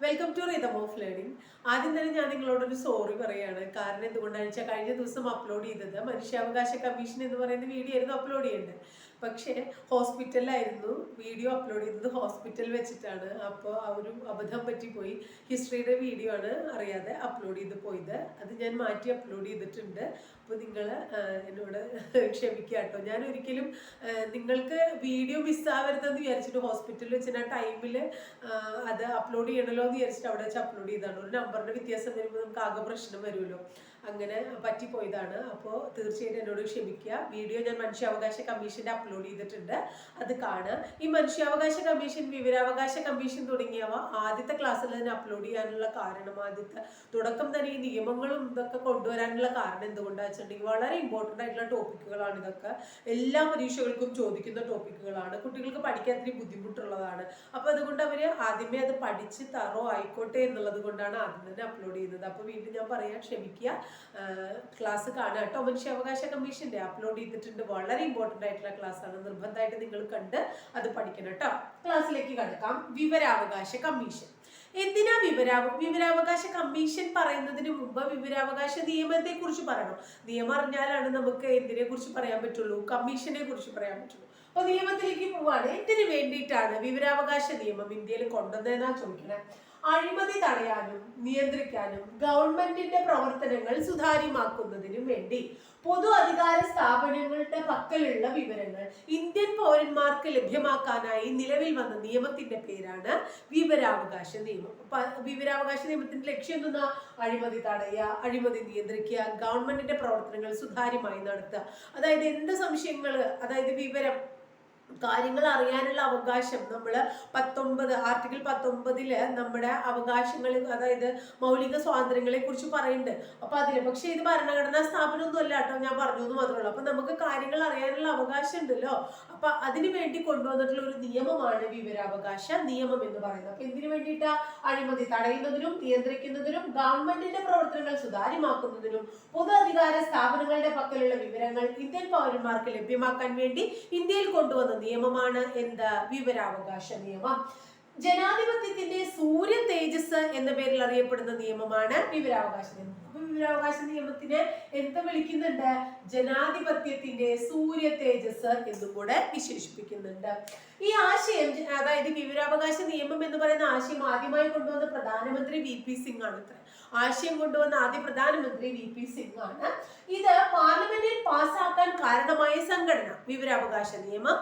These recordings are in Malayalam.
Welcome to rhythm of learning ആദ്യം തന്നെ ഞാൻ നിങ്ങളോടൊരു സോറി പറയുകയാണ് കാരണം എന്തുകൊണ്ടാണെന്ന് വെച്ചാൽ കഴിഞ്ഞ ദിവസം അപ്ലോഡ് ചെയ്തത് മനുഷ്യാവകാശ കമ്മീഷൻ എന്ന് പറയുന്ന വീഡിയോ ആയിരുന്നു അപ്ലോഡ് ചെയ്യേണ്ടത്. പക്ഷേ ഹോസ്പിറ്റലിലായിരുന്നു. വീഡിയോ അപ്ലോഡ് ചെയ്തത് ഹോസ്പിറ്റൽ വെച്ചിട്ടാണ്. അപ്പോൾ ഒരു അബദ്ധം പറ്റിപ്പോയി. ഹിസ്റ്ററിയുടെ വീഡിയോ ആണ് അറിയാതെ അപ്ലോഡ് ചെയ്ത് പോയത്. അത് ഞാൻ മാറ്റി അപ്ലോഡ് ചെയ്തിട്ടുണ്ട്. അപ്പോൾ നിങ്ങൾ എന്നോട് ക്ഷമിക്കുക കേട്ടോ. ഞാൻ ഒരിക്കലും നിങ്ങൾക്ക് വീഡിയോ മിസ്സാവരുതെന്ന് വിചാരിച്ചിട്ട് ഹോസ്പിറ്റലിൽ വെച്ചിട്ട് ആ ടൈമിൽ അത് അപ്ലോഡ് ചെയ്യണമല്ലോ എന്ന് വിചാരിച്ചിട്ട് അവിടെ വെച്ച് അപ്ലോഡ് ചെയ്താണ് ഒരു നമ്പറിന്റെ വ്യത്യാസം വരുമ്പോൾ നമുക്ക് ആകെ പ്രശ്നം വരുമല്ലോ. അങ്ങനെ പറ്റിപ്പോയതാണ്. അപ്പോൾ തീർച്ചയായിട്ടും എന്നോട് ക്ഷമിക്കുക. വീഡിയോ ഞാൻ മനുഷ്യാവകാശ കമ്മീഷന്റെ അപ്ലോഡ് ചെയ്തിട്ടുണ്ട്. അത് കാണുക. ഈ മനുഷ്യാവകാശ കമ്മീഷൻ വിവരാവകാശ കമ്മീഷൻ തുടങ്ങിയവ ആദ്യത്തെ ക്ലാസ്സിൽ തന്നെ അപ്ലോഡ് ചെയ്യാനുള്ള കാരണം ആദ്യത്തെ തുടക്കം തന്നെ ഈ നിയമങ്ങളും ഇതൊക്കെ കൊണ്ടുവരാനുള്ള കാരണം എന്തുകൊണ്ടാണെന്ന് വെച്ചിട്ടുണ്ടെങ്കിൽ വളരെ ഇമ്പോർട്ടന്റ് ആയിട്ടുള്ള ടോപ്പിക്കുകളാണ് ഇതൊക്കെ. എല്ലാ പരീക്ഷകൾക്കും ചോദിക്കുന്ന ടോപ്പിക്കുകളാണ് കുട്ടികൾക്ക് പഠിക്കാൻ ഇത്തിരി ബുദ്ധിമുട്ടുള്ളതാണ്. അപ്പോൾ അതുകൊണ്ട് അവർ ആദ്യമേ അത് പഠിച്ച് തറോ ആയിക്കോട്ടെ എന്നുള്ളത് കൊണ്ടാണ് ആദ്യം തന്നെ അപ്ലോഡ് ചെയ്യുന്നത്. അപ്പോൾ വീണ്ടും ഞാൻ പറയാൻ ക്ഷമിക്കുക. ക്ലാസ് കാണുക കേട്ടോ. മനുഷ്യാവകാശ കമ്മീഷന്റെ അപ്ലോഡ് ചെയ്തിട്ടുണ്ട്. വളരെ ഇമ്പോർട്ടന്റ് ആയിട്ടുള്ള ക്ലാസ് ആണ്. നിർബന്ധമായിട്ട് നിങ്ങൾ കണ്ട് അത് പഠിക്കണം കേട്ടോ. ക്ലാസ്സിലേക്ക് കടക്കാം. വിവരാവകാശ കമ്മീഷൻ. എന്തിനാ വിവരാവ വിവരാവകാശ കമ്മീഷൻ പറയുന്നതിന് മുമ്പ് വിവരാവകാശ നിയമത്തെ കുറിച്ച് പറയണം. നിയമം അറിഞ്ഞാലാണ് നമുക്ക് എന്തിനെ കുറിച്ച് പറയാൻ പറ്റുള്ളൂ? കമ്മീഷനെ കുറിച്ച് പറയാൻ പറ്റുള്ളൂ. അപ്പൊ നിയമത്തിലേക്ക് പോവാണ്. എന്തിനു വേണ്ടിയിട്ടാണ് വിവരാവകാശ നിയമം ഇന്ത്യയിൽ കൊണ്ടുവന്നതെന്നാ ചോദിക്കണേ? അഴിമതി തടയാനും നിയന്ത്രിക്കാനും ഗവൺമെന്റിന്റെ പ്രവർത്തനങ്ങൾ സുതാര്യമാക്കുന്നതിനും വേണ്ടി പൊതു അധികാര സ്ഥാപനങ്ങളുടെ പക്കലുള്ള വിവരങ്ങൾ ഇന്ത്യൻ പൗരന്മാർക്ക് ലഭ്യമാക്കാനായി നിലവിൽ വന്ന നിയമത്തിന്റെ പേരാണ് വിവരാവകാശ നിയമം. വിവരാവകാശ നിയമത്തിന്റെ ലക്ഷ്യം എന്തെന്നാ? അഴിമതി തടയുക അഴിമതി നിയന്ത്രിക്കുക ഗവൺമെന്റിന്റെ പ്രവർത്തനങ്ങൾ സുതാര്യമായി നടത്തുക. അതായത് എന്ത് സംശയങ്ങൾ അതായത് വിവരം കാര്യങ്ങൾ അറിയാനുള്ള അവകാശം. നമ്മൾ പത്തൊമ്പത് ആർട്ടിക്കിൾ പത്തൊമ്പതിൽ നമ്മുടെ അവകാശങ്ങൾ അതായത് മൗലിക സ്വാതന്ത്ര്യങ്ങളെ കുറിച്ച് പറയുന്നുണ്ട്. അപ്പൊ അതിൽ പക്ഷേ ഇത് ഭരണഘടനാ സ്ഥാപനമൊന്നും അല്ല കേട്ടോ ഞാൻ പറഞ്ഞു എന്ന് മാത്രമേ അപ്പൊ നമുക്ക് കാര്യങ്ങൾ അറിയാനുള്ള അവകാശം ഉണ്ടല്ലോ. അപ്പൊ അതിനു വേണ്ടി കൊണ്ടുവന്നിട്ടുള്ള ഒരു നിയമമാണ് വിവരാവകാശ നിയമം എന്ന് പറയുന്നത്. അപ്പൊ എന്തിനു വേണ്ടിയിട്ടാ? അഴിമതി തടയുന്നതിനും നിയന്ത്രിക്കുന്നതിനും ഗവൺമെന്റിന്റെ പ്രവർത്തനങ്ങൾ സുതാര്യമാക്കുന്നതിനും പൊതു അധികാര സ്ഥാപനങ്ങളുടെ പക്കലുള്ള വിവരങ്ങൾ ഇന്ത്യൻ പൗരന്മാർക്ക് ലഭ്യമാക്കാൻ വേണ്ടി ഇന്ത്യയിൽ കൊണ്ടുവന്ന നിയമമാണ് എന്ത്? വിവരാവകാശ നിയമം. ജനാധിപത്യത്തിന്റെ സൂര്യ തേജസ് എന്ന പേരിൽ അറിയപ്പെടുന്ന നിയമമാണ് വിവരാവകാശ നിയമം. അപ്പൊ വിവരാവകാശ നിയമത്തിന് എന്ത് വിളിക്കുന്നുണ്ട്? ജനാധിപത്യത്തിന്റെ സൂര്യ തേജസ് എന്നും കൂടെ വിശേഷിപ്പിക്കുന്നുണ്ട്. ഈ ആശയം അതായത് വിവരാവകാശ നിയമം എന്ന് പറയുന്ന ആശയം ആദ്യമായി കൊണ്ടുവന്ന പ്രധാനമന്ത്രി വി പി സിംഗ് ആണ് ഇത്ര. ആശയം കൊണ്ടുവന്ന ആദ്യ പ്രധാനമന്ത്രി വി പി സിംഗ് ആണ്. ഇത് പാർലമെന്റിൽ പാസ്സാക്കാൻ കാരണമായ സംഘടന. വിവരാവകാശ നിയമം.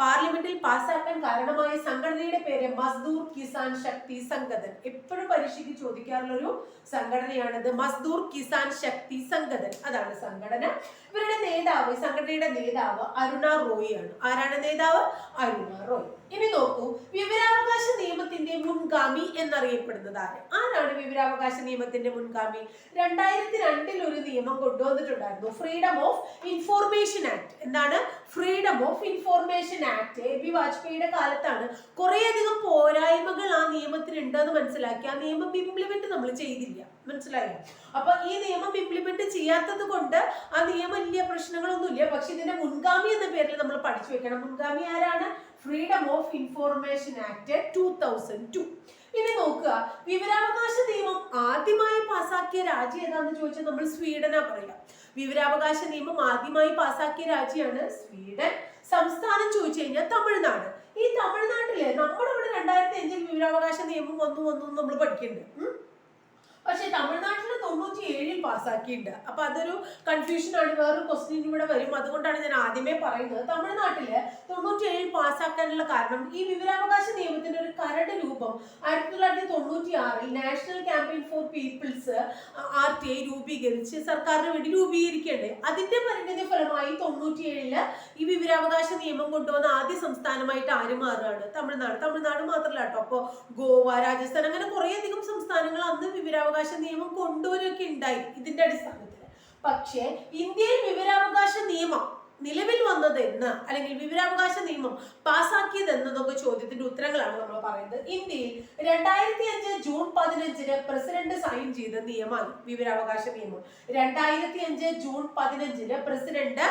പാർലമെന്റിൽ പാസ്സാക്കാൻ കാരണമായ സംഘടനയുടെ പേര് മസ്ദൂർ കിസാൻ ശക്തി സംഘതൻ എപ്പോഴും പരീക്ഷയ്ക്ക് ചോദിക്കാറുള്ള ഒരു സംഘടനയാണിത്. മസ്ദൂർ കിസാൻ ശക്തി സംഘതൻ അതാണ് സംഘടന. ഇവരുടെ നേതാവ് സംഘടനയുടെ നേതാവ് അരുണ റോയി ആണ്. ആരാണ് നേതാവ്? അരുണ റോയ്. ഇനി നോക്കൂ വിവരാവകാശ നിയമത്തിന്റെ മുൻഗാമി എന്നറിയപ്പെടുന്നത് ആര്? ആരാണ് വിവരാവകാശ നിയമത്തിന്റെ മുൻഗാമി? രണ്ടായിരത്തി രണ്ടിൽ ഒരു നിയമം കൊണ്ടുവന്നിട്ടുണ്ടായിരുന്നു ഫ്രീഡം ഓഫ് ഇൻഫോർമേഷൻ ആക്ട് എന്താണ്? Freedom of information act A B വാജ്പേയിയുടെ കാലത്താണ് കുറേയധികം പോരായ്മകൾ ആ നിയമത്തിനുണ്ട് എന്ന് മനസ്സിലാക്കി. ആ നിയമം ഇംപ്ലിമെന്റ് നമ്മൾ ചെയ്തില്ല. മനസ്സിലായോ? അപ്പൊ ഈ നിയമം ഇംപ്ലിമെന്റ് ചെയ്യാത്തത് കൊണ്ട് ആ നിയമം വലിയ പ്രശ്നങ്ങളൊന്നുമില്ല. പക്ഷെ ഇതിന്റെ മുൻഗാമി എന്ന പേരിൽ നമ്മൾ പഠിച്ചു വെക്കണം. മുൻഗാമി ആരാണ്? Freedom of information act two thousand two ഇനി നോക്കുക. വിവരാവകാശ നിയമം ആദ്യമായി പാസാക്കിയ രാജ്യം ഏതാന്ന് ചോദിച്ചാൽ നമ്മൾ സ്വീഡനാ പറയാം വിവരാവകാശ നിയമം ആദ്യമായി പാസാക്കിയ രാജ്യമാണ് സ്വീഡൻ. സംസ്ഥാനം ചോദിച്ചു കഴിഞ്ഞാൽ തമിഴ്നാട്. ഈ തമിഴ്നാട്ടിൽ നമ്മുടെ ഇവിടെ രണ്ടായിരത്തി അഞ്ചിൽ വിവരാവകാശ നിയമം വന്നു വന്നു നമ്മൾ പഠിക്കുന്നുണ്ട്. പക്ഷെ തമിഴ്നാട്ടിൽ തൊണ്ണൂറ്റി ഏഴിൽ പാസ്സാക്കിയിട്ടുണ്ട്. അപ്പൊ അതൊരു കൺഫ്യൂഷൻ ആണ്. വേറൊരു ക്വസ്റ്റ്യൻ ഇവിടെ വരും. അതുകൊണ്ടാണ് ഞാൻ ആദ്യമേ പറയുന്നത്. തമിഴ്നാട്ടിൽ തൊണ്ണൂറ്റി ഏഴിൽ പാസ്സാക്കാനുള്ള കാരണം ഈ വിവരാവകാശ നിയമത്തിന്റെ ഒരു കരട് രൂപം ആയിരത്തി തൊള്ളായിരത്തി തൊണ്ണൂറ്റി ആറിൽ national campaign for people's R T I രൂപീകരിച്ച് സർക്കാരിന് വേണ്ടി രൂപീകരിക്കേണ്ടത് അതിന്റെ പരിണിതി ഫലമായി തൊണ്ണൂറ്റി ഏഴിൽ ഈ വിവരാവകാശ നിയമം കൊണ്ടുവന്ന ആദ്യ സംസ്ഥാനമായിട്ട് ആര് മാറുകയാണ്? തമിഴ്നാട്. തമിഴ്നാട് മാത്രമല്ല കേട്ടോ. അപ്പോൾ ഗോവ രാജസ്ഥാൻ അങ്ങനെ കുറേയധികം സംസ്ഥാനങ്ങൾ അന്ന് വിവരാവകാശ നിയമം കൊണ്ടുവരികയൊക്കെ ഉണ്ടായി ഇതിന്റെ അടിസ്ഥാനത്തിൽ പക്ഷേ ഇന്ത്യയിൽ വിവരാവകാശ നിയമം നിലവിൽ വന്നത് എന്ന് അല്ലെങ്കിൽ വിവരാവകാശ നിയമം പാസാക്കിയത് എന്നതൊക്കെ ചോദ്യത്തിന്റെ ഉത്തരങ്ങളാണ് നമ്മൾ പറയുന്നത്. ഇന്ത്യയിൽ രണ്ടായിരത്തി അഞ്ച് ജൂൺ പതിനഞ്ചിന് പ്രസിഡന്റ് സൈൻ ചെയ്ത നിയമമാണ് വിവരാവകാശ നിയമം. രണ്ടായിരത്തി അഞ്ച് ജൂൺ പതിനഞ്ചിന് പ്രസിഡന്റ്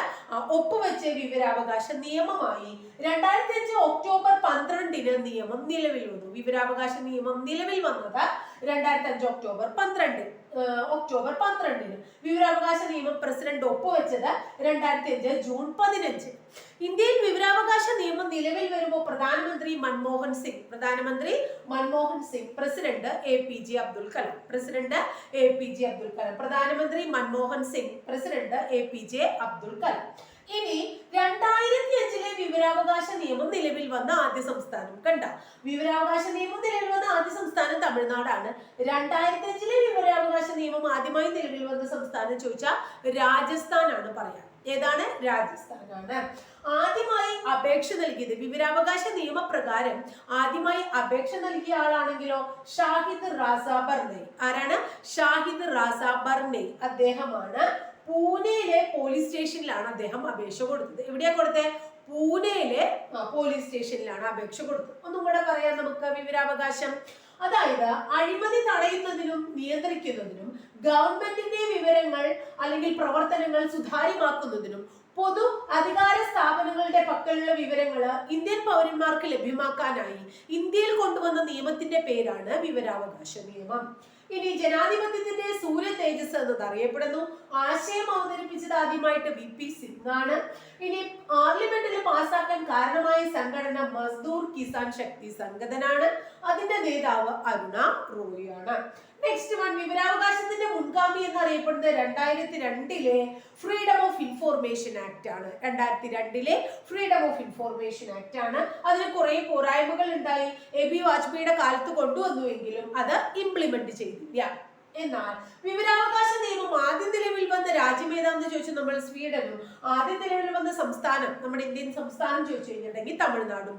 ഒപ്പുവെച്ച വിവരാവകാശ നിയമമായി രണ്ടായിരത്തി അഞ്ച് ഒക്ടോബർ പന്ത്രണ്ടിന് നിയമം നിലവിൽ വന്നു. വിവരാവകാശ നിയമം നിലവിൽ വന്നത് രണ്ടായിരത്തി അഞ്ച് ഒക്ടോബർ പന്ത്രണ്ട്. ഒക്ടോബർ പന്ത്രണ്ടിന്. വിവരാവകാശ നിയമം പ്രസിഡന്റ് ഒപ്പുവെച്ചത് രണ്ടായിരത്തി അഞ്ച് ജൂൺ പതിനഞ്ച്. ഇന്ത്യയിൽ വിവരാവകാശ നിയമം നിലവിൽ വരുമ്പോൾ പ്രധാനമന്ത്രി മൻമോഹൻ സിംഗ് പ്രധാനമന്ത്രി Manmohan Singh president A P J Abdul Kalam president A P J Abdul Kalam പ്രധാനമന്ത്രി Manmohan Singh president A P J Abdul Kalam. ഇനി രണ്ടായിരത്തി അഞ്ചിലെ വിവരാവകാശ നിയമം നിലവിൽ വന്ന ആദ്യ സംസ്ഥാനം കണ്ട. വിവരാവകാശ നിയമം നിലവിൽ വന്ന ആദ്യ സംസ്ഥാനം തമിഴ്നാടാണ്. രണ്ടായിരത്തി അഞ്ചിലെ വിവരാവകാശ നിയമം ആദ്യമായി നിലവിൽ വന്ന സംസ്ഥാനം ചോദിച്ചാൽ രാജസ്ഥാനാണ് പറയാം. ഏതാണ്? രാജസ്ഥാനാണ്. ആദ്യമായി അപേക്ഷ നൽകിയത് വിവരാവകാശ നിയമപ്രകാരം ആദ്യമായി അപേക്ഷ നൽകിയ ആളാണെങ്കിലോ? ഷാഹിദ് റാസ ബർണെ. ആരാണ്? ഷാഹിദ് റാസ ബർണെ. അദ്ദേഹമാണ് സ്റ്റേഷനിലാണ് അദ്ദേഹം അപേക്ഷ കൊടുത്തത്. എവിടെയാ കൊടുത്തത് പൂനെയിലെ പോലീസ് സ്റ്റേഷനിലാണ് അപേക്ഷ കൊടുത്തത്. ഒന്നും കൂടെ പറയാം നമുക്ക് വിവരാവകാശം. അതായത് അഴിമതി തടയുന്നതിനും നിയന്ത്രിക്കുന്നതിനും ഗവൺമെന്റിന്റെ വിവരങ്ങൾ അല്ലെങ്കിൽ പ്രവർത്തനങ്ങൾ സുതാര്യമാക്കുന്നതിനും പൊതു അധികാര സ്ഥാപനങ്ങളുടെ പക്കലുള്ള വിവരങ്ങൾ ഇന്ത്യൻ പൗരന്മാർക്ക് ലഭ്യമാക്കാനായി ഇന്ത്യയിൽ കൊണ്ടുവന്ന നിയമത്തിന്റെ പേരാണ് വിവരാവകാശ നിയമം. ഇനി ജനാധിപത്യത്തിന്റെ സൂര്യ തേജസ് എന്നത് അറിയപ്പെടുന്നു. ആശയം അവതരിപ്പിച്ചത് ആദ്യമായിട്ട് വി പി സിംഗ് ആണ് ഇനി പാർലമെന്റിൽ പാസാക്കാൻ കാരണമായ സംഘടന മസ്ദൂർ കിസാൻ ശക്തി സംഘടനാണ് അതിന്റെ നേതാവ് അരുണ റോയ് ആണ് നെക്സ്റ്റ് വൺ വിവരാവകാശത്തിന്റെ മുൻഗാമി എന്നറിയപ്പെടുന്നത് രണ്ടായിരത്തി രണ്ടിലെ ഫ്രീഡം ഓഫ് ഇൻഫോർമേഷൻ ആക്ട് ആണ്. രണ്ടായിരത്തി രണ്ടിലെ ഫ്രീഡം ഓഫ് ഇൻഫോർമേഷൻ ആക്ട് ആണ്. അതിന് കുറെ പോരായ്മകൾ ഉണ്ടായി. എ ബി വാജ്പേയിയുടെ കാലത്ത് കൊണ്ടുവന്നുവെങ്കിലും അത് ഇംപ്ലിമെന്റ് ചെയ്തില്ല. എന്നാൽ വിവരാവകാശ നിയമം ആദ്യം നിലവിൽ വന്ന രാജ്യം ഏതാണെന്ന് ചോദിച്ചു നമ്മൾ? സ്വീഡനും. ആദ്യം നിലവിൽ വന്ന സംസ്ഥാനം നമ്മുടെ ഇന്ത്യൻ സംസ്ഥാനം ചോദിച്ചു കഴിഞ്ഞിട്ടുണ്ടെങ്കിൽ തമിഴ്നാടും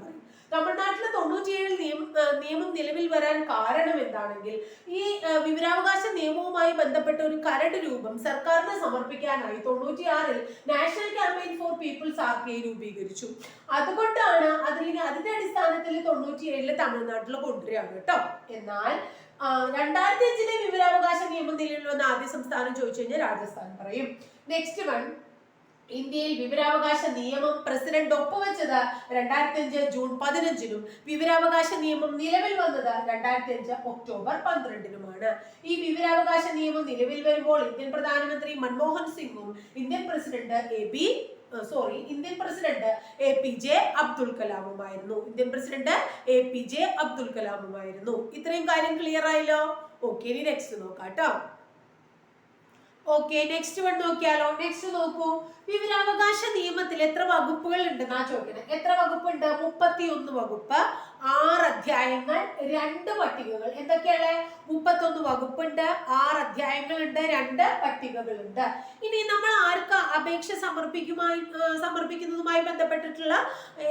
തമിഴ്നാട്ടിൽ തൊണ്ണൂറ്റിയേഴിൽ നിയമം നിയമം നിലവിൽ വരാൻ കാരണം എന്താണെങ്കിൽ ഈ വിവരാവകാശ നിയമവുമായി ബന്ധപ്പെട്ട ഒരു കരട് രൂപം സർക്കാരിന് സമർപ്പിക്കാനായി തൊണ്ണൂറ്റിയാറിൽ national campaign for people's R K രൂപീകരിച്ചു. അതുകൊണ്ടാണ് അതിൽ അതിന്റെ അടിസ്ഥാനത്തിൽ തൊണ്ണൂറ്റിയേഴിൽ തമിഴ്നാട്ടിൽ കൊണ്ടുവരികയാണ് കേട്ടോ. എന്നാൽ രണ്ടായിരത്തി അഞ്ചിലെ വിവരാവകാശ നിയമം നിലവിൽ വന്ന ആദ്യ സംസ്ഥാനം ചോദിച്ചു കഴിഞ്ഞാൽ രാജസ്ഥാൻ പറയും. നെക്സ്റ്റ് വൺ ഇന്ത്യയിൽ വിവരാവകാശ നിയമം പ്രസിഡന്റ് ഒപ്പുവെച്ചത് രണ്ടായിരത്തി അഞ്ച് ജൂൺ പതിനഞ്ചിനും വിവരാവകാശ നിയമം നിലവിൽ വന്നത് രണ്ടായിരത്തി അഞ്ച് ഒക്ടോബർ പന്ത്രണ്ടിനുമാണ്. ഈ വിവരാവകാശ നിയമം നിലവിൽ വരുമ്പോൾ ഇന്ത്യൻ പ്രധാനമന്ത്രി മൻമോഹൻ സിംഗും Indian president A B sorry Indian president A P J Abdul കലാമുമായിരുന്നു. Indian president A P J Abdul കലാമുമായിരുന്നു. ഇത്രയും കാര്യം ക്ലിയർ ആയല്ലോ? ഓക്കെ ഇനി നെക്സ്റ്റ് നോക്കാം കേട്ടോ ഓക്കെ നെക്സ്റ്റ് വൺ നോക്കിയാലോ? നെക്സ്റ്റ് നോക്കൂ. വിവരാവകാശ നിയമത്തിൽ എത്ര വകുപ്പുകൾ ഉണ്ടെന്നാ ചോദിക്കണേ എത്ര വകുപ്പുണ്ട്? മുപ്പത്തി ഒന്ന് വകുപ്പ്. ആറ് അധ്യായങ്ങൾ രണ്ട് പട്ടികകൾ. എന്തൊക്കെയാണ്? മുപ്പത്തൊന്ന് വകുപ്പുണ്ട് ആറ് അധ്യായങ്ങളുണ്ട് രണ്ട് പട്ടികകളുണ്ട്. ഇനി നമ്മൾ ആർക്ക് അപേക്ഷ സമർപ്പിക്കുമായി സമർപ്പിക്കുന്നതുമായി ബന്ധപ്പെട്ടിട്ടുള്ള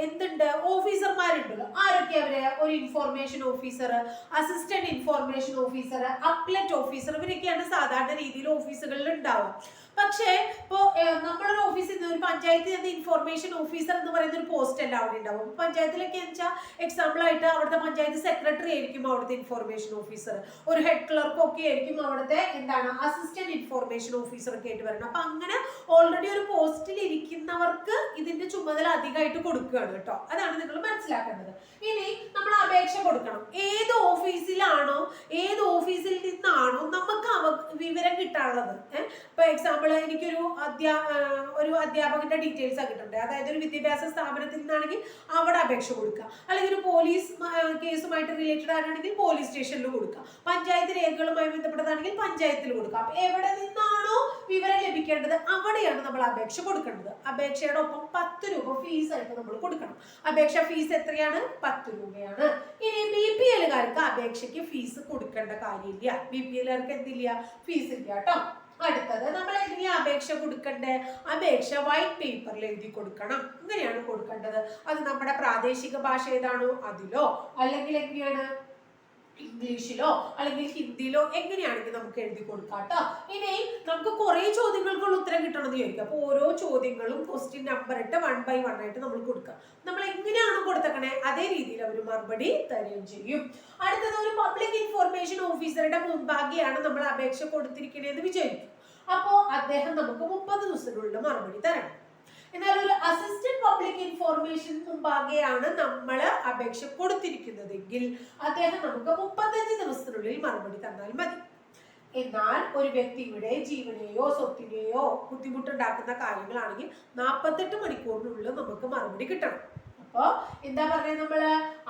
എന്തുണ്ട്? ഓഫീസർമാരുണ്ടല്ലോ. ആരൊക്കെ അവർ? ഒരു information officer assistant information officer appellate officer ഇവരൊക്കെയാണ് സാധാരണ രീതിയിൽ ഓഫീസുകളിൽ ഉണ്ടാവുക. പക്ഷേ ഇപ്പോ നമ്മളൊരു ഓഫീസിൽ നിന്ന് ഒരു പഞ്ചായത്തിൽ നിന്ന് ഇൻഫോർമേഷൻ ഓഫീസർ എന്ന് പറയുന്ന ഒരു പോസ്റ്റ് അല്ല അവിടെ ഉണ്ടാവും. പഞ്ചായത്തിലൊക്കെ വെച്ചാൽ എക്സാമ്പിൾ ആയിട്ട് അവിടുത്തെ പഞ്ചായത്ത് സെക്രട്ടറി ആയിരിക്കും അവിടുത്തെ ഇൻഫോർമേഷൻ ഓഫീസർ ഒരു ഹെഡ് ക്ലർക്ക് ഒക്കെ ആയിരിക്കും അവിടുത്തെ എന്താണ് അസിസ്റ്റന്റ് ഇൻഫോർമേഷൻ ഓഫീസർ ഒക്കെ ആയിട്ട് വരണം. അപ്പൊ അങ്ങനെ ഓൾറെഡി ഒരു പോസ്റ്റിൽ ഇരിക്കുന്നവർക്ക് ഇതിന്റെ ചുമതല അധികമായിട്ട് കൊടുക്കുകയാണ് കേട്ടോ. അതാണ് നിങ്ങൾ മനസ്സിലാക്കേണ്ടത്. ഇനി നമ്മൾ അപേക്ഷ കൊടുക്കണം. ഏത് ഓഫീസിലാണോ ഏത് ഓഫീസിൽ നിന്നാണോ നമുക്ക് വിവരം കിട്ടാനുള്ളത്. ഇപ്പൊ എക്സാമ്പിൾ എനിക്കൊരു അധ്യാ ഒരു അധ്യാപകന്റെ ഡീറ്റെയിൽസ് കിട്ടുണ്ട്? അതായത് ഒരു വിദ്യാഭ്യാസ സ്ഥാപനത്തിൽ നിന്നാണെങ്കിൽ അവിടെ അപേക്ഷ കൊടുക്കുക. അല്ലെങ്കിൽ ഒരു പോലീസ് കേസുമായിട്ട് റിലേറ്റഡ് ആണെങ്കിൽ പോലീസ് സ്റ്റേഷനിൽ കൊടുക്കുക. പഞ്ചായത്ത് രേഖകളുമായി ബന്ധപ്പെട്ടതാണെങ്കിൽ പഞ്ചായത്തിൽ കൊടുക്കുക. അപ്പൊ എവിടെ നിന്നാണോ വിവരം ലഭിക്കേണ്ടത് അവിടെയാണ് നമ്മൾ അപേക്ഷ കൊടുക്കേണ്ടത്. അപേക്ഷയുടെ ഒപ്പം പത്ത് രൂപ ഫീസ് ആയിട്ട് നമ്മൾ കൊടുക്കണം. അപേക്ഷ ഫീസ് എത്രയാണ്? പത്ത് രൂപയാണ്. ഇനി ബി പി എല്ലുകാർക്ക് അപേക്ഷയ്ക്ക് ഫീസ് കൊടുക്കേണ്ട കാര്യമില്ല. ബി പി എല്ലുകാർക്ക് എന്തില്ല? ഫീസ് ഇല്ല കേട്ടോ. അടുത്തത് നമ്മൾ എങ്ങനെയാ അപേക്ഷ കൊടുക്കണ്ടേ? അപേക്ഷ വൈറ്റ് പേപ്പറിൽ എഴുതി കൊടുക്കണം. ഇങ്ങനെയാണ് കൊടുക്കേണ്ടത്. അത് നമ്മുടെ പ്രാദേശിക ഭാഷ ഏതാണോ അതിലോ? അല്ലെങ്കിൽ എങ്ങനെയാണ്? ഇംഗ്ലീഷിലോ അല്ലെങ്കിൽ ഹിന്ദിയിലോ എങ്ങനെയാണെങ്കിൽ നമുക്ക് എഴുതി കൊടുക്കാം കേട്ടോ ഇനി നമുക്ക് കുറെ ചോദ്യങ്ങൾക്കുള്ള ഉത്തരം കിട്ടണമെന്ന് ചോദിക്കാം. അപ്പൊ ഓരോ ചോദ്യങ്ങളും ക്വസ്റ്റ്യൻ നമ്പർ ഇട്ട് വൺ ബൈ വൺ ആയിട്ട് നമ്മൾ കൊടുക്കുക നമ്മൾ എങ്ങനെയാണ് കൊടുത്തേക്കണേ അതേ രീതിയിൽ അവർ മറുപടി തരുകയും ചെയ്യും. അടുത്തത് ഒരു പബ്ലിക് ഇൻഫോർമേഷൻ ഓഫീസറുടെ മുമ്പാകെയാണ് നമ്മൾ അപേക്ഷ കൊടുത്തിരിക്കണേന്ന് വിചാരിക്കും. അപ്പോ അദ്ദേഹം നമുക്ക് മുപ്പത് ദിവസത്തിനുള്ളിൽ മറുപടി തരണം. എന്നാൽ ഒരു അസിസ്റ്റന്റ് പബ്ലിക് ഇൻഫോർമേഷൻ മുമ്പാകെയാണ് നമ്മൾ അപേക്ഷ കൊടുത്തിരിക്കുന്നതെങ്കിൽ അദ്ദേഹം നമുക്ക് മുപ്പത്തഞ്ച് ദിവസത്തിനുള്ളിൽ മറുപടി തന്നാൽ മതി. എന്നാൽ ഒരു വ്യക്തിയുടെ ജീവനെയോ സ്വത്തിനെയോ ബുദ്ധിമുട്ടുണ്ടാക്കുന്ന കാര്യങ്ങളാണെങ്കിൽ നാൽപ്പത്തെട്ട് മണിക്കൂറിനുള്ളിൽ നമുക്ക് മറുപടി കിട്ടണം. അപ്പോ എന്താ പറയുക നമ്മൾ?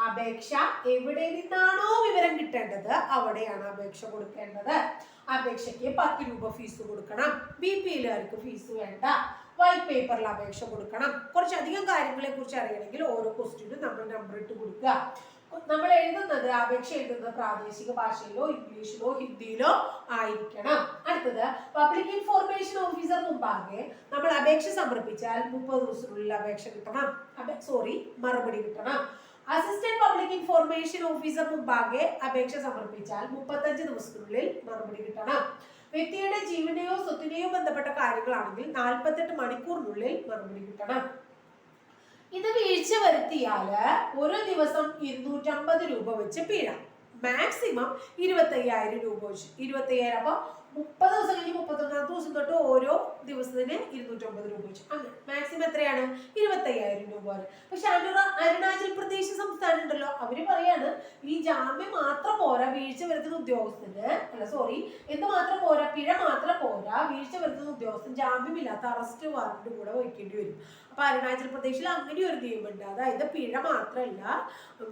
അപേക്ഷ എവിടെ നിന്നാണോ വിവരം കിട്ടേണ്ടത് അവിടെയാണ് അപേക്ഷ കൊടുക്കേണ്ടത്. അപേക്ഷയ്ക്ക് പത്ത് രൂപ ഫീസ് കൊടുക്കണം. ബി പി എല്ലുകാർക്ക് ഫീസ് വേണ്ട. വൈറ്റ് പേപ്പറിൽ അപേക്ഷ കൊടുക്കണം. കുറച്ചധികം കാര്യങ്ങളെ കുറിച്ച് അറിയണമെങ്കിൽ ഓരോ ക്വസ്റ്റ്യനും നമ്മൾ നമ്പർ ഇട്ട് കൊടുക്കുക. നമ്മൾ എഴുതുന്നത് അപേക്ഷ എഴുതുന്നത് പ്രാദേശിക ഭാഷയിലോ ഇംഗ്ലീഷിലോ ഹിന്ദിയിലോ ആയിരിക്കണം. അടുത്തത് പബ്ലിക് ഇൻഫോർമേഷൻ ഓഫീസർ മുമ്പാകെ നമ്മൾ അപേക്ഷ സമർപ്പിച്ചാൽ മുപ്പത് ദിവസത്തിനുള്ളിൽ അപേക്ഷ കിട്ടണം. സോറി മറുപടി കിട്ടണം. അസിസ്റ്റന്റ് പബ്ലിക് ഇൻഫോർമേഷൻ ഓഫീസർ മുമ്പാകെ അപേക്ഷ സമർപ്പിച്ചാൽ മുപ്പത്തഞ്ച് ദിവസത്തിനുള്ളിൽ മറുപടി കിട്ടണം. വ്യക്തിയുടെ ജീവനെയോ സ്വത്തിനെയോ ബന്ധപ്പെട്ട കാര്യങ്ങളാണെങ്കിൽ നാൽപ്പത്തെട്ട് മണിക്കൂറിനുള്ളിൽ മറുപടി കിട്ടണം. ഇത് വീഴ്ച വരുത്തിയാൽ ഒരു ദിവസം ഇരുന്നൂറ്റമ്പത് രൂപ വെച്ച് പിഴ. മാക്സിമം ഇരുപത്തയ്യായിരം രൂപ വെച്ച് ഇരുപത്തയ്യായിരം. അപ്പൊ മുപ്പത് ദിവസം കഴിഞ്ഞ് മുപ്പത്തൊന്നാമത്തെ ദിവസം തൊട്ട് ഓരോ ദിവസത്തിന് ഇരുന്നൂറ്റമ്പത് രൂപ വെച്ച്. അങ്ങനെ മാക്സിമം എത്രയാണ്? ഇരുപത്തയ്യായിരം രൂപ ആണ്. പക്ഷെ അരുണ അരുണാചൽ പ്രദേശ് സംസ്ഥാനം ഉണ്ടല്ലോ. അവർ പറയാണ് ഈ ജാമ്യം മാത്രം പോരാ വീഴ്ച വരുത്തുന്ന ഉദ്യോഗസ്ഥന് അല്ല സോറി എന്ത് മാത്രം പോരാ പിഴ മാത്രം പോരാ വീഴ്ച വരുത്തുന്ന ഉദ്യോഗസ്ഥൻ ജാമ്യമില്ലാത്ത അറസ്റ്റ് വാറന്റ് കൂടെ വഹിക്കേണ്ടി വരും. അപ്പൊ അരുണാചൽ പ്രദേശിൽ അങ്ങനെ ഒരു നിയമമുണ്ട്. അതായത് പിഴ മാത്രമല്ല